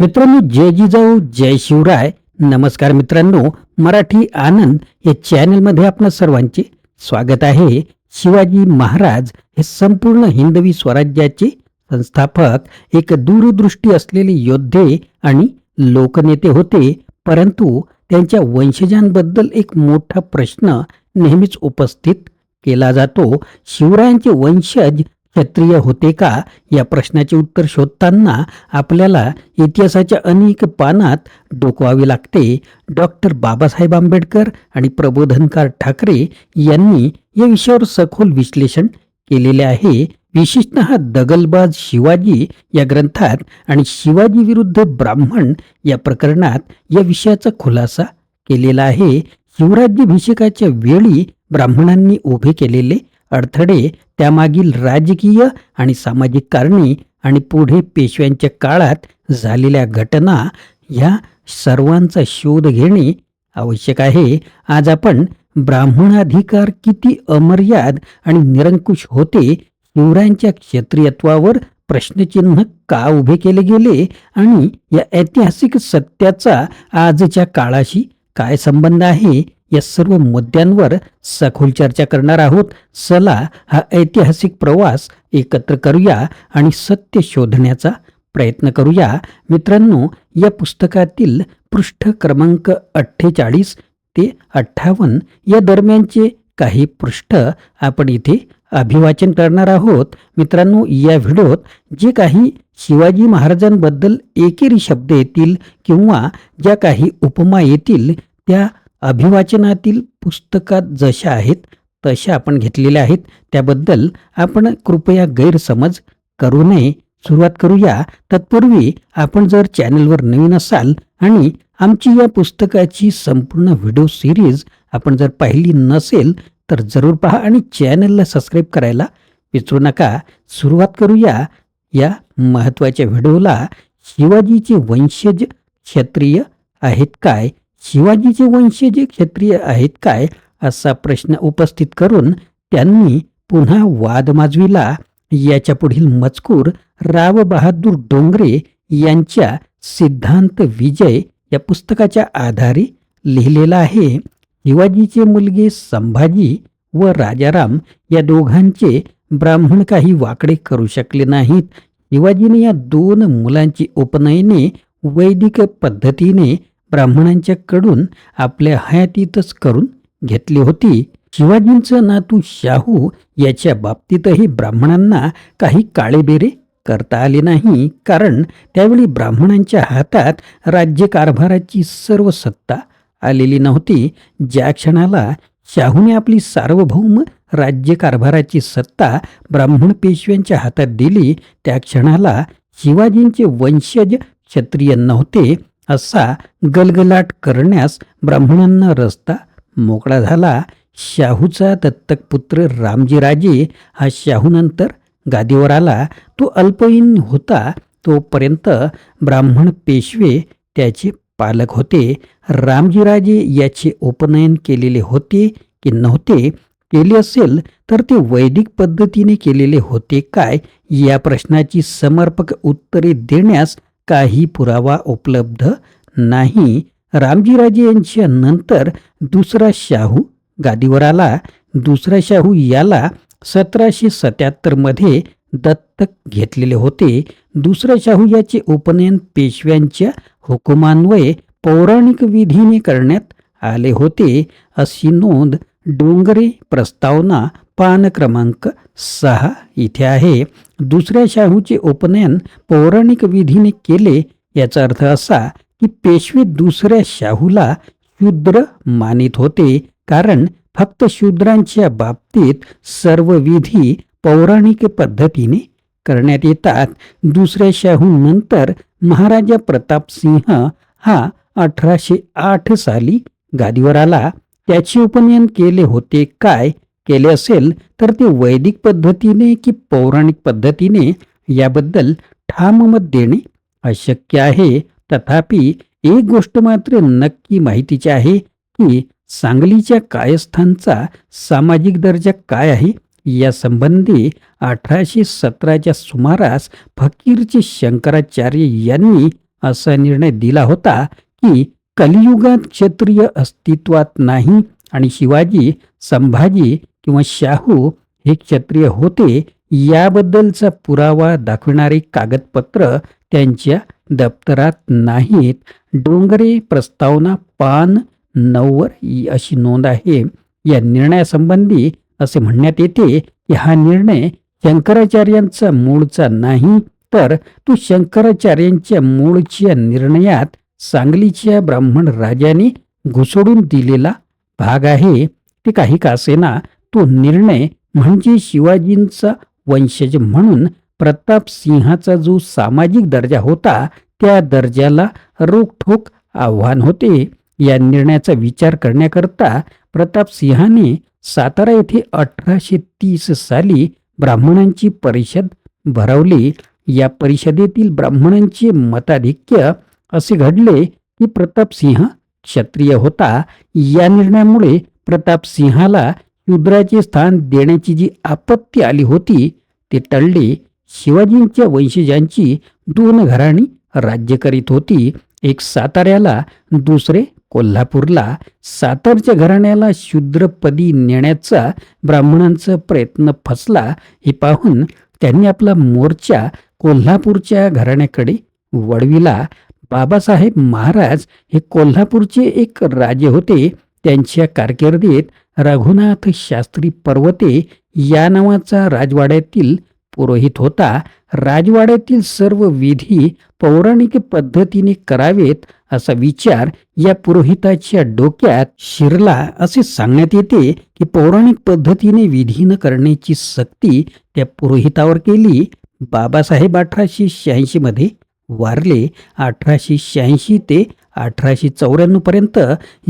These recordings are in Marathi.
मित्रांनो जय जिजाऊ जय शिवराय. नमस्कार मित्रांनो मराठी आनंद या चॅनलमध्ये आपलं सर्वांचे स्वागत आहे. शिवाजी महाराज हे संपूर्ण हिंदवी स्वराज्याचे संस्थापक एक दूरदृष्टी असलेले योद्धे आणि लोकनेते होते. परंतु त्यांच्या वंशजांबद्दल एक मोठा प्रश्न नेहमीच उपस्थित केला जातो. शिवरायांचे वंशज क्षत्रिय होते का? या प्रश्नाचे उत्तर शोधताना आपल्याला इतिहासाच्या अनेक पानात डोकवावे लागते. डॉक्टर बाबासाहेब आंबेडकर आणि प्रबोधनकार ठाकरे यांनी या विषयावर सखोल विश्लेषण केलेले आहे. विशेषतः दगलबाज शिवाजी या ग्रंथात आणि शिवाजी विरुद्ध ब्राह्मण या प्रकरणात या विषयाचा खुलासा केलेला आहे. शिवराज्याभिषेकाच्या वेळी ब्राह्मणांनी उभे केलेले अडथळे त्यामागील राजकीय आणि सामाजिक कारणे आणि पुढे पेशव्यांच्या काळात झालेल्या घटना ह्या सर्वांचा शोध घेणे आवश्यक आहे. आज आपण ब्राह्मणाधिकार किती अमर्याद आणि निरंकुश होते शिवरायांच्या क्षत्रियत्वावर प्रश्नचिन्ह का उभे केले गेले आणि या ऐतिहासिक सत्याचा आजच्या काळाशी काय संबंध आहे या सर्व मुद्द्यांवर सखोल चर्चा करणार आहोत. चला हा ऐतिहासिक प्रवास एकत्र करूया आणि सत्य शोधण्याचा प्रयत्न करूया. मित्रांनो या पुस्तकातील पृष्ठ क्रमांक अठ्ठेचाळीस ते अठ्ठावन्न या दरम्यानचे काही पृष्ठ आपण इथे अभिवाचन करणार आहोत. मित्रांनो या व्हिडिओत जे काही शिवाजी महाराजांबद्दल एकेरी शब्द येतील किंवा ज्या काही उपमा येतील त्या अभिवाचनातील पुस्तकात जशा आहेत तशा आपण घेतलेल्या आहेत. त्याबद्दल आपण कृपया गैरसमज करू नये. सुरुवात करूया. तत्पूर्वी आपण जर चॅनलवर नवीन असाल आणि आमची या पुस्तकाची संपूर्ण व्हिडिओ सिरीज आपण जर पाहिली नसेल तर जरूर पहा आणि चॅनलला सबस्क्राईब करायला विसरू नका. सुरुवात करूया या महत्त्वाच्या व्हिडिओला. शिवाजीचे वंशज क्षत्रिय आहेत काय? शिवाजीचे वंशज क्षत्रिय आहेत काय? असा प्रश्न उपस्थित करून त्यांनी पुन्हा वाद माजविला. याच्या पुढील मजकूर राव बहादूर डोंगरे यांच्या सिद्धांत विजय या पुस्तकाच्या आधारे लिहिलेला आहे. शिवाजीचे मुलगे संभाजी व राजाराम या दोघांचे ब्राह्मण काही वाकडे करू शकले नाहीत. शिवाजीने या दोन मुलांची उपनयने वैदिक पद्धतीने ब्राह्मणांच्याकडून आपल्या हयातीतच करून घेतली होती. शिवाजींचं नातू शाहू याच्या बाबतीतही ब्राह्मणांना काही काळेबेरे करता आले नाही. कारण त्यावेळी ब्राह्मणांच्या हातात राज्यकारभाराची सर्व सत्ता आलेली नव्हती. ज्या क्षणाला शाहूने आपली सार्वभौम राज्यकारभाराची सत्ता ब्राह्मण पेशव्यांच्या हातात दिली त्या क्षणाला शिवाजींचे वंशज क्षत्रिय नव्हते असा गलगलाट करण्यास ब्राह्मणांना रस्ता मोकळा झाला. शाहूचा दत्तक पुत्र रामजीराजे हा शाहूनंतर गादीवर आला. तो अल्पयीन होता तोपर्यंत ब्राह्मण पेशवे त्याचे पालक होते. रामजीराजे याचे उपनयन केलेले होते की नव्हते केले असेल तर ते वैदिक पद्धतीने केलेले होते काय या प्रश्नाची समर्पक उत्तरे देण्यास काही पुरावा उपलब्ध नाही. रामजीराजे यांच्या नंतर दुसरा शाहू गादीवर आला. दुसरा शाहू याला सतराशे सत्याहत्तरमध्ये दत्तक घेतलेले होते. दुसरा शाहू याचे उपनयन पेशव्यांच्या हुकुमान्वये पौराणिक विधीने करण्यात आले होते. अशी नोंद डोंगरे प्रस्तावना पान क्रमांक सहा इथे आहे. दुसऱ्या शाहूचे उपनयन पौराणिक विधीने केले याचा अर्थ असा की पेशवे दुसऱ्या शाहूला शूद्र मानित होते. कारण फक्त शूद्रांच्या बाबतीत सर्व विधी पौराणिक पद्धतीने करण्यात येतात. दुसऱ्या शाहू नंतर महाराजा प्रतापसिंह हा अठराशे आठ साली गादीवर आला. त्याचे उपनयन केले होते काय? केले असेल तर ते वैदिक पद्धतीने की पौराणिक पद्धतीने याबद्दल ठाम मत देणे अशक्य आहे. तथापि एक गोष्ट मात्र नक्की माहितीची आहे की सांगलीच्या कायस्थांचा सामाजिक दर्जा काय आहे? या संबंधी अठराशे सतराच्या सुमारास फकीरचे शंकराचार्य यांनी असा निर्णय दिला होता की कलियुगात क्षत्रिय अस्तित्वात नाही आणि शिवाजी संभाजी किंवा शाहू हे क्षत्रिय होते याबद्दलचा पुरावा दाखविणारे कागदपत्र त्यांच्या दप्तरात नाहीत. डोंगरे प्रस्तावना पान नऊवर अशी नोंद आहे. या निर्णयासंबंधी असे म्हणण्यात येते की हा निर्णय शंकराचार्यांचा मूळचा नाही तर तो शंकराचार्यांच्या मूळच्या निर्णयात सांगलीच्या ब्राह्मण राजाने घुसडून दिलेला भाग आहे. ते काही का असेना तो निर्णय म्हणजे शिवाजींचा वंशज म्हणून प्रताप सिंहाचा जो सामाजिक दर्जा होता त्या दर्जाला रोखठोक आव्हान होते. या निर्णयाचा विचार करण्याकरता प्रताप सिंहाने सातारा येथे अठराशे तीस साली ब्राह्मणांची परिषद भरवली. या परिषदेतील ब्राह्मणांचे मताधिक्य असे घडले की प्रताप सिंह क्षत्रिय होता. या निर्णयामुळे प्रताप सिंहाला शूद्राचे स्थान देण्याची जी आपत्ती आली होती ते टळले. शिवाजींच्या वंशजांची दोन घराणी राज्य करीत होती. एक साताऱ्याला दुसरे कोल्हापूरला सातारच्या घराण्याला शूद्रपदी नेण्याचा ब्राह्मणांचा प्रयत्न फसला हे पाहून त्यांनी आपला मोर्चा कोल्हापूरच्या घराण्याकडे वळविला. बाबासाहेब महाराज हे कोल्हापूरचे एक राजे होते. त्यांच्या कारकिर्दीत रघुनाथ शास्त्री पर्वते या नावाचा राजवाड्यातील पुरोहित होता राजवाड्यातील सर्व विधी पौराणिक पद्धतीने करावेत असा विचार या पुरोहिताच्या डोक्यात शिरला. असे सांगण्यात येते की पौराणिक पद्धतीने विधी न करण्याची सक्ती त्या पुरोहितावर केली. बाबासाहेब अठराशे शहाऐंशी मध्ये वारले. अठराशे शहाऐंशी ते अठराशे चौऱ्याण्णवपर्यंत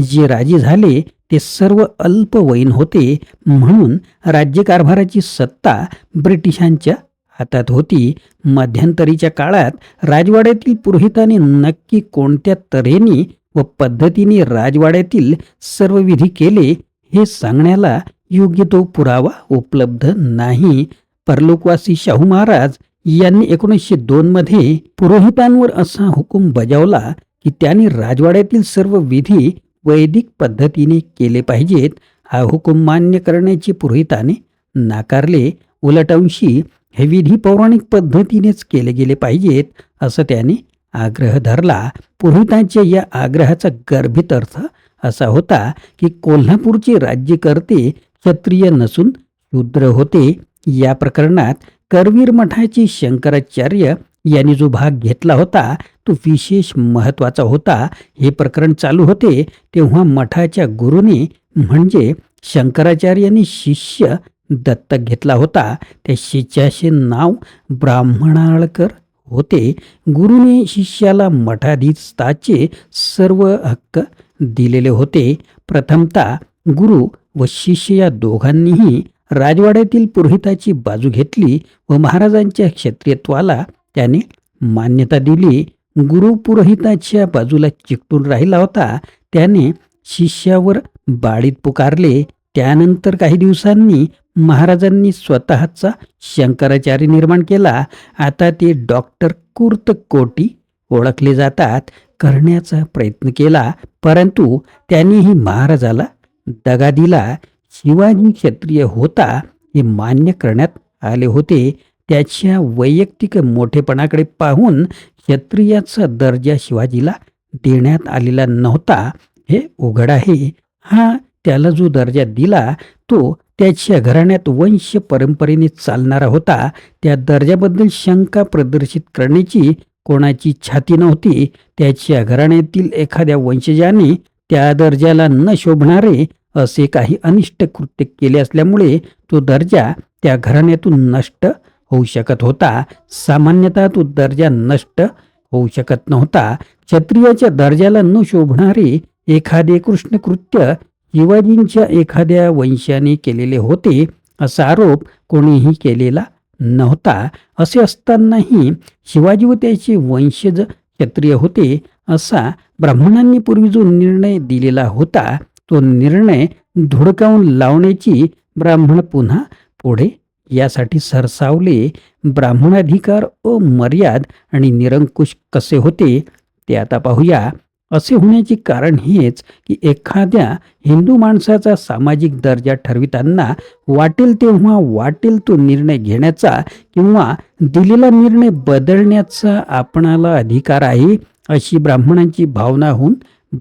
जे राजे झाले ते सर्व अल्पवयीन होते म्हणून राज्यकारभाराची सत्ता ब्रिटिशांच्या हातात होती. मध्यंतरीच्या काळात राजवाड्यातील पुरोहिताने नक्की कोणत्या तऱ्हेने व पद्धतीने राजवाड्यातील सर्व विधी केले हे सांगण्याला योग्य तो पुरावा उपलब्ध नाही. परलोकवासी शाहू महाराज यांनी एकोणीसशे दोनमध्ये पुरोहितांवर असा हुकूम बजावला की त्यांनी राजवाड्यातील सर्व विधी वैदिक पद्धतीने केले पाहिजेत. हा हुकूम मान्य करण्याचे पुरोहिताने नाकारले. उलटंशी हे विधी पौराणिक पद्धतीनेच केले गेले पाहिजेत असं त्याने आग्रह धरला. पुरोहितांच्या या आग्रहाचा गर्भित अर्थ असा होता की कोल्हापूरचे राज्यकर्ते क्षत्रिय नसून शूद्र होते. या प्रकरणात करवीर मठाचे शंकराचार्य यांनी जो भाग घेतला होता तो विशेष महत्त्वाचा होता. हे प्रकरण चालू होते तेव्हा मठाच्या गुरुने म्हणजे शंकराचार्यांनी शिष्य दत्तक घेतला होता. त्या शिष्याचे नाव ब्राह्मणाळकर होते. गुरुने शिष्याला मठाधीस्थाचे सर्व हक्क दिलेले होते. प्रथमतः गुरु व शिष्य या दोघांनीही राजवाड्यातील पुरोहिताची बाजू घेतली व महाराजांच्या क्षत्रियत्वाला त्याने मान्यता दिली. गुरु पुरोहिताच्या बाजूला चिकटून राहिला होता. त्याने शिष्यावर बाळीत पुकारले. त्यानंतर काही दिवसांनी महाराजांनी स्वतःचा शंकराचार्य निर्माण केला. आता ते डॉक्टर कुर्त कोटी ओळखले जातात करण्याचा प्रयत्न केला. परंतु त्यांनीही महाराजाला दगा दिला. शिवाजी क्षत्रिय होता हे मान्य करण्यात आले होते. त्याच्या वैयक्तिक मोठेपणाकडे पाहून क्षत्रियाचा दर्जा शिवाजीला देण्यात आलेला नव्हता हे उघड आहे. हा त्याला जो दर्जा दिला तो त्याच्या घराण्यात वंश परंपरेने चालणारा होता. त्या दर्जाबद्दल शंका प्रदर्शित करण्याची कोणाची छाती नव्हती. त्याच्या घराण्यातील एखाद्या वंशजाने त्या दर्जाला न शोभणारे असे काही अनिष्ट कृत्य केले असल्यामुळे तो दर्जा त्या घराण्यातून नष्ट होऊ शकत होता. सामान्यतः तो दर्जा नष्ट होऊ शकत नव्हता. क्षत्रियाच्या दर्जाला न शोभणारे एखादे कृष्णकृत्य शिवाजींच्या एखाद्या वंशाने केलेले होते असा आरोप कोणीही केलेला नव्हता. असे असतानाही शिवाजी व त्याचे वंशज क्षत्रिय होते असा ब्राह्मणांनी पूर्वी जो निर्णय दिलेला होता तो निर्णय धुडकावून लावण्याची ब्राह्मण पुन्हा पुढे यासाठी सरसावले ब्राह्मणाधिकार अमर्याद आणि निरंकुश कसे होते ते आता पाहूया. असे होण्याचे कारण हेच की एखाद्या हिंदू माणसाचा सामाजिक दर्जा ठरविताना वाटेल तेव्हा वाटेल तो निर्णय घेण्याचा किंवा दिलेला निर्णय बदलण्याचा आपणाला अधिकार आहे अशी ब्राह्मणांची भावना होऊन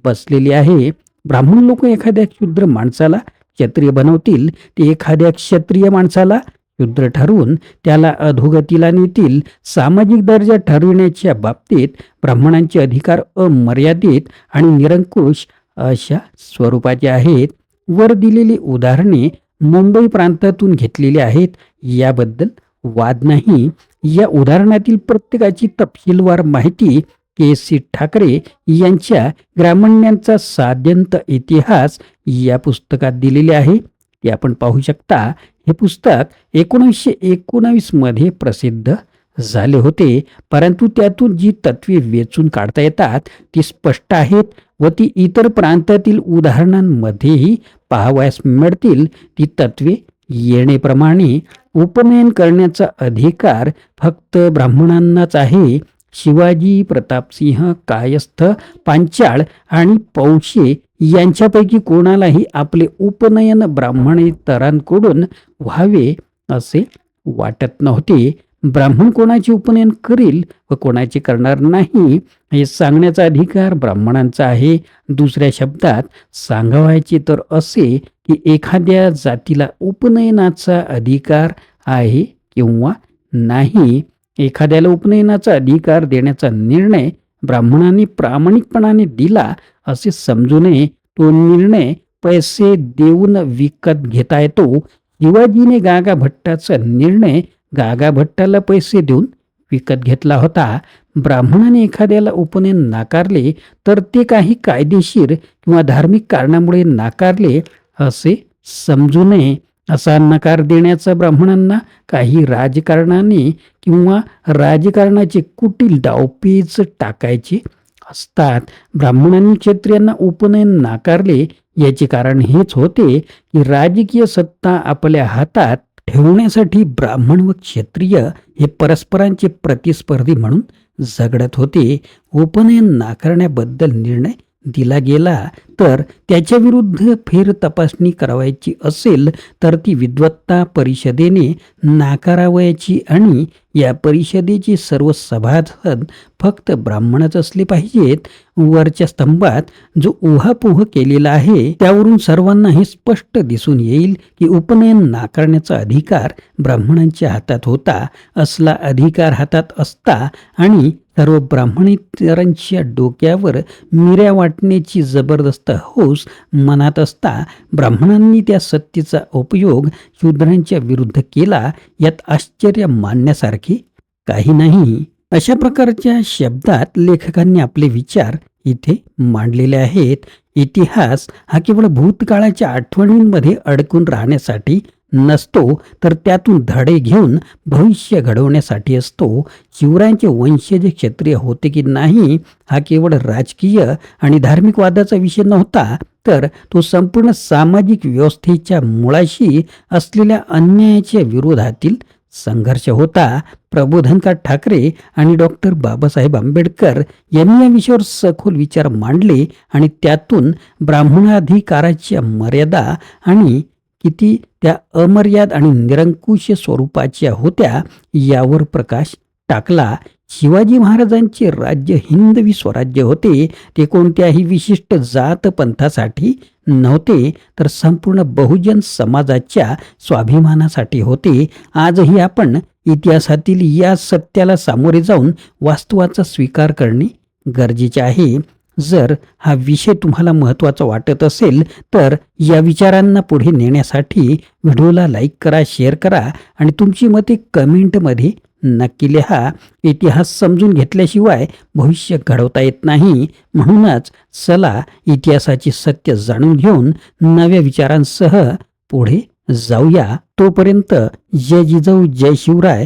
बसलेली आहे. ब्राह्मण लोक एखाद्या क्षुद्र माणसाला क्षत्रिय बनवतील ते एखाद्या क्षत्रिय माणसाला शूद्र ठरवून त्याला अधोगतीला नेतील. सामाजिक दर्जा ठरविण्याच्या बाबतीत ब्राह्मणांचे अधिकार अमर्यादित आणि निरंकुश अशा स्वरूपाचे आहेत. वर दिलेली उदाहरणे मुंबई प्रांतातून घेतलेली आहेत. याबद्दल वाद नाही. या उदाहरणातील प्रत्येकाची तपशीलवार माहिती के सी ठाकरे यांच्या ग्रामण्यांचा साध्यंत इतिहास या पुस्तकात दिलेली आहे. ते आपण पाहू शकता. हे पुस्तक एकोणीसशे एकोणावीसमध्ये प्रसिद्ध झाले होते. परंतु त्यातून जी तत्वे वेचून काढता येतात ती स्पष्ट आहेत व ती इतर प्रांतातील उदाहरणांमध्येही पाहावयास मिळतील. ती तत्वे येणेप्रमाणे उपनयन करण्याचा अधिकार फक्त ब्राह्मणांनाच आहे. शिवाजी प्रतापसिंह कायस्थ पांचाळ आणि पौशे यांच्यापैकी कोणालाही आपले उपनयन ब्राह्मणेतरांकडून व्हावे असे वाटत नव्हते. ब्राह्मण कोणाचे उपनयन करील व कोणाचे करणार नाही हे सांगण्याचा अधिकार ब्राह्मणांचा आहे. दुसऱ्या शब्दात सांगावायचे तर असे की एखाद्या जातीला उपनयनाचा अधिकार आहे किंवा नाही. एखाद्याला उपनयनाचा अधिकार देण्याचा निर्णय ब्राह्मणांनी प्रामाणिकपणाने दिला असे समजू नये तो निर्णय पैसे देऊन विकत घेता येतो. शिवाजीने गागा भट्टाचा निर्णय गागा भट्टाला पैसे देऊन विकत घेतला होता. ब्राह्मणाने एखाद्याला उपनयन नाकारले तर ते काही कायदेशीर किंवा धार्मिक कारणामुळे नाकारले असे समजू नये असा नकार देण्याचा ब्राह्मणांना काही राजकारणाने किंवा राजकारणाचे कुटील डावपीच टाकायचे असतात. ब्राह्मणांनी क्षत्रियांना उपनयन नाकारले याचे कारण हेच होते की राजकीय सत्ता आपल्या हातात ठेवण्यासाठी ब्राह्मण व क्षत्रिय हे परस्परांचे प्रतिस्पर्धी म्हणून झगडत होते. उपनयन नाकारण्याबद्दल निर्णय दिला गेला तर त्याच्या विरुद्ध फेर तपासणी करावायची असेल तर ती विद्वत्ता परिषदेने नाकारावयाची आणि या परिषदेचे सर्व सभासद फक्त ब्राह्मणच असले पाहिजेत. वरच्या स्तंभात जो उहापोह केलेला आहे त्यावरून सर्वांना हे स्पष्ट दिसून येईल की उपनयन नाकारण्याचा अधिकार ब्राह्मणांच्या हातात होता असला अधिकार हातात असता आणि सर्व ब्राह्मणेतरांच्या डोक्यावर मिऱ्या वाटण्याची जबरदस्त हौस मनात असता ब्राह्मणांनी त्या सत्तेचा उपयोग शूद्रांच्या विरुद्ध केला यात आश्चर्य मानण्यासारखे काही नाही. अशा प्रकारच्या शब्दात लेखकांनी आपले विचार इथे मांडलेले आहेत. इतिहास हा केवळ भूतकाळाच्या आठवणींमध्ये अडकून राहण्यासाठी नसतो तर त्यातून धडे घेऊन भविष्य घडवण्यासाठी असतो. शिवरायांचे वंशज क्षत्रिय होते की नाही हा केवळ राजकीय आणि धार्मिक वादाचा विषय नव्हता तर तो संपूर्ण सामाजिक व्यवस्थेच्या मुळाशी असलेल्या अन्यायाच्या विरोधातील संघर्ष होता. प्रबोधनकार ठाकरे आणि डॉक्टर बाबासाहेब आंबेडकर यांनी या विषयावर सखोल विचार मांडले आणि त्यातून ब्राह्मणाधिकाराच्या मर्यादा आणि किती त्या अमर्याद आणि निरंकुश स्वरूपाच्या होत्या यावर प्रकाश टाकला. शिवाजी महाराजांचे राज्य हिंदवी स्वराज्य होते. ते कोणत्याही विशिष्ट जात पंथासाठी नव्हते तर संपूर्ण बहुजन समाजाच्या स्वाभिमानासाठी होते. आजही आपण इतिहासातील या सत्याला सामोरे जाऊन वास्तवाचा स्वीकार करणे गरजेचे आहे. जर हा विषय तुम्हाला महत्त्वाचा वाटत असेल तर या विचारांना पुढे नेण्यासाठी व्हिडिओला लाईक करा शेअर करा आणि तुमची मते कमेंटमध्ये नक्की लिहा. इतिहास समजून घेतल्याशिवाय भविष्य घडवता येत नाही. म्हणूनच चला इतिहासाची सत्य जाणून घेऊन नव्या विचारांसह पुढे जाऊया. तोपर्यंत जय जिजाऊ जय शिवराय.